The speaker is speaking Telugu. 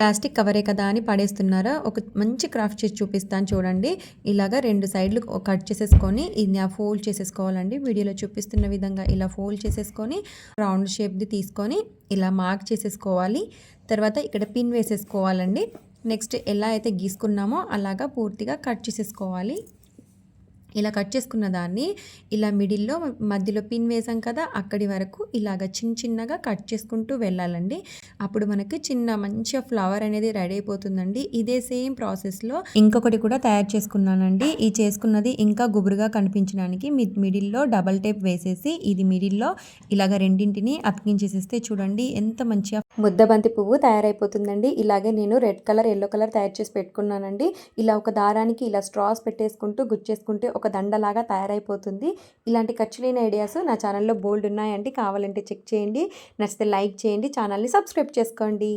ప్లాస్టిక్ కవరే కదా అని పడేస్తున్నారా? ఒక మంచి క్రాఫ్ట్ చేసి చూపిస్తాను చూడండి. ఇలాగా రెండు సైడ్లు కట్ చేసేసుకొని ఇది ఫోల్డ్ చేసేసుకోవాలండి. వీడియోలో చూపిస్తున్న విధంగా ఇలా ఫోల్డ్ చేసేసుకొని రౌండ్ షేప్ది తీసుకొని ఇలా మార్క్ చేసేసుకోవాలి. తర్వాత ఇక్కడ పిన్ వేసేసుకోవాలండి. నెక్స్ట్ ఎలా అయితే గీసుకున్నామో అలాగా పూర్తిగా కట్ చేసేసుకోవాలి. ఇలా కట్ చేసుకున్న దాన్ని ఇలా మిడిల్లో మధ్యలో పిన్ వేసాం కదా అక్కడి వరకు ఇలాగ చిన్న చిన్నగా కట్ చేసుకుంటూ వెళ్ళాలండి. అప్పుడు మనకి చిన్న మంచిగా ఫ్లవర్ అనేది రెడీ అయిపోతుందండి. ఇదే సేమ్ ప్రాసెస్లో ఇంకొకటి కూడా తయారు చేసుకున్నానండి. ఈ చేసుకున్నది ఇంకా గుబురుగా కనిపించడానికి మిడిల్లో డబల్ టేప్ వేసేసి ఇది మిడిల్లో ఇలాగ రెండింటిని అతికించేసేస్తే చూడండి ఎంత మంచిగా ముద్దబంతి పువ్వు తయారైపోతుందండి. ఇలాగే నేను రెడ్ కలర్ ఎల్లో కలర్ తయారు చేసి పెట్టుకున్నానండి. ఇలా ఒక దారానికి ఇలా స్ట్రాస్ పెట్టేసుకుంటూ గుచ్చేసుకుంటే ఒక దండలాగా తయారైపోతుంది. ఇలాంటి ఖర్చు లేని ఐడియాస్ నా ఛానల్లో బోల్డ్ ఉన్నాయండి. కావాలంటే చెక్ చేయండి. నచ్చితే లైక్ చేయండి. ఛానల్ని సబ్స్క్రైబ్ చేసుకోండి.